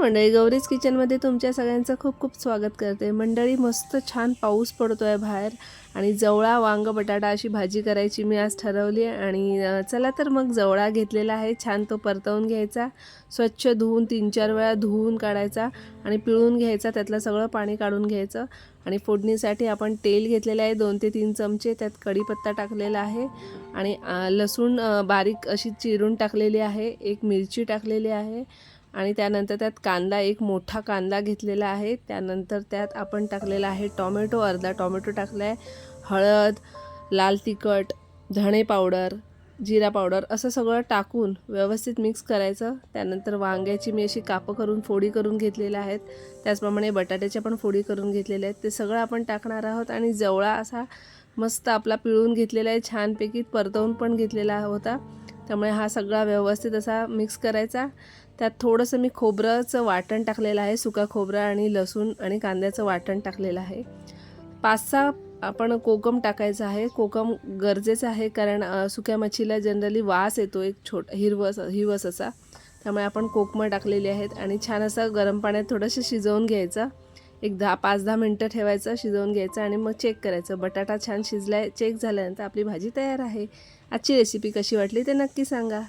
मंडळी गौरीज किचनमध्ये तुमच्या सगळ्यांचं खूप खूप स्वागत करते. मंडळी मस्त छान पाऊस पडतो आहे बाहेर आणि जवळा वांग बटाटा अशी भाजी करायची मी आज ठरवली आहे आणि चला तर मग जवळा घेतलेला आहे. छान तो परतवून घ्यायचा. स्वच्छ धुवून तीन चार वेळा धुवून काढायचा आणि पिळून घ्यायचा त्यातलं सगळं पाणी काढून घ्यायचं आणि फोडणीसाठी आपण तेल घेतलेलं आहे दोन ते तीन चमचे. त्यात कढीपत्ता टाकलेला आहे आणि लसूण बारीक अशी चिरून टाकलेली आहे. एक मिरची टाकलेली आहे आणि त्यानंतर त्यात कांदा एक मोठा कांदा घेतलेला आहे. त्यानंतर त्यात आपण टाकलेला आहे टॉमॅटो अर्धा टॉमॅटो टाकला आहे हळद लाल तिखट धणे पावडर जिरा पावडर असं सगळं टाकून व्यवस्थित मिक्स करायचं. त्यानंतर वांग्याची मी अशी कापं करून फोडी करून घेतलेल्या आहेत. त्याचप्रमाणे बटाट्याच्या पण फोडी करून घेतलेल्या आहेत. ते सगळं आपण टाकणार आहोत आणि जवळा असा मस्त आपला पिळून घेतलेला आहे. छानपैकी परतवून पण घेतलेला होता. त्यामुळे हा सगळा व्यवस्थित असा मिक्स करायचा. त्यात थोडंसं मी खोबरंचं वाटण टाकलेलं आहे सुका खोबरं आणि लसूण आणि कांद्याचं वाटण टाकलेलं आहे. पाच सहा आपण कोकम टाकायचं आहे. कोकम गरजेचं आहे कारण सुक्या मच्छीला जनरली वास येतो एक छोट हिरवस हिरवस असा त्यामुळे आपण कोकमं टाकलेली आहेत आणि छान असं गरम पाण्यात थोडंसं शिजवून घ्यायचं. एक दहा पाच दहा मिनटं ठेवायचं शिजवून घ्यायचं आणि मग चेक करायचं. बटाटा छान शिजलाय चेक झाल्यानंतर आपली भाजी तयार आहे. आजची रेसिपी कशी वाटली ते नक्की सांगा.